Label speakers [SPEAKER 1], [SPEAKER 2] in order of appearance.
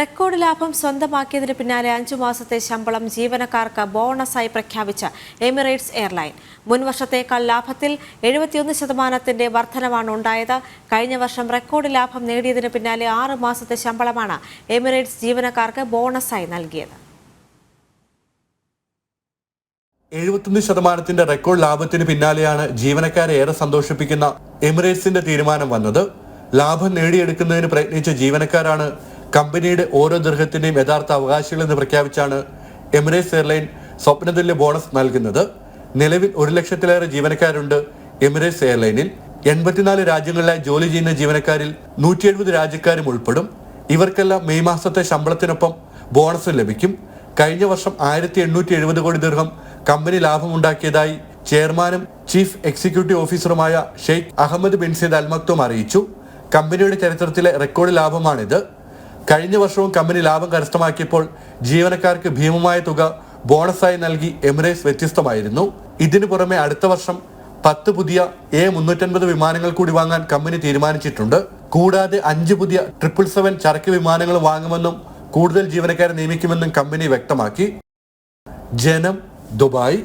[SPEAKER 1] Record ലാഭം സ്വന്തമാക്കിയതിന് പിന്നാലെ അഞ്ചു മാസത്തെ ശമ്പളം ജീവനക്കാർക്ക് ബോണസായി പ്രഖ്യാപിച്ച എമിറേറ്റ്സ് എയർലൈൻ. മുൻ വർഷത്തേക്കാൾ ലാഭത്തിൽ എഴുപത്തിയൊന്ന് ശതമാനത്തിന്റെ വർധനവാണ് ഉണ്ടായത്. കഴിഞ്ഞ വർഷം റെക്കോർഡ് ലാഭം നേടിയതിന് പിന്നാലെ ആറ് മാസത്തെ ശമ്പളമാണ് എമിറേറ്റ്സ് ജീവനക്കാർക്ക് ബോണസായി നൽകിയത്.
[SPEAKER 2] എഴുപത്തൊന്ന് ശതമാനത്തിന്റെ റെക്കോർഡ് ലാഭത്തിന് പിന്നാലെയാണ് ജീവനക്കാരെ ഏറെ സന്തോഷിപ്പിക്കുന്ന എമിറേറ്റ്സിന്റെ തീരുമാനം വന്നത്. ലാഭം നേടിയെടുക്കുന്നതിന് പ്രയത്നിച്ച ജീവനക്കാരാണ് കമ്പനിയുടെ ഓരോ ദീർഘത്തിന്റെയും യഥാർത്ഥ അവകാശികളെന്ന് പ്രഖ്യാപിച്ചാണ് എമിറേറ്റ്സ് എയർലൈൻ സ്വപ്നതുല്യ ബോണസ് നൽകുന്നത്. നിലവിൽ ഒരു ലക്ഷത്തിലേറെ ജീവനക്കാരുണ്ട് എമിറേറ്റ്സ് എയർലൈനിൽ. എൺപത്തിനാല് രാജ്യങ്ങളിലായി ജോലി ചെയ്യുന്ന ജീവനക്കാരിൽ നൂറ്റി എഴുപത് രാജ്യക്കാരും ഉൾപ്പെടും. ഇവർക്കെല്ലാം മെയ് മാസത്തെ ശമ്പളത്തിനൊപ്പം ബോണസും ലഭിക്കും. കഴിഞ്ഞ വർഷം ആയിരത്തി എണ്ണൂറ്റി എഴുപത് കോടി ദീർഘം കമ്പനി ലാഭമുണ്ടാക്കിയതായി ചെയർമാനും chief executive ഓഫീസറുമായ Sheikh Ahmed bin Al Maktoum Al Maktoum അറിയിച്ചു. കമ്പനിയുടെ ചരിത്രത്തിലെ റെക്കോർഡ് ലാഭമാണിത്. കഴിഞ്ഞ വർഷവും കമ്പനി ലാഭം കരസ്ഥമാക്കിയപ്പോൾ ജീവനക്കാർക്ക് ഭീമമായ തുക ബോണസായി നൽകി എമിറേറ്റ്സ് വ്യത്യസ്തമായിരുന്നു. ഇതിനു പുറമെ അടുത്ത വർഷം പത്ത് പുതിയ എ മുന്നൂറ്റൻപത് വിമാനങ്ങൾ കൂടി വാങ്ങാൻ കമ്പനി തീരുമാനിച്ചിട്ടുണ്ട്. കൂടാതെ അഞ്ച് പുതിയ ട്രിപ്പിൾ സെവൻ ചരക്ക് വിമാനങ്ങൾ വാങ്ങുമെന്നും കൂടുതൽ ജീവനക്കാരെ നിയമിക്കുമെന്നും കമ്പനി വ്യക്തമാക്കി. ജനം ദുബായ്.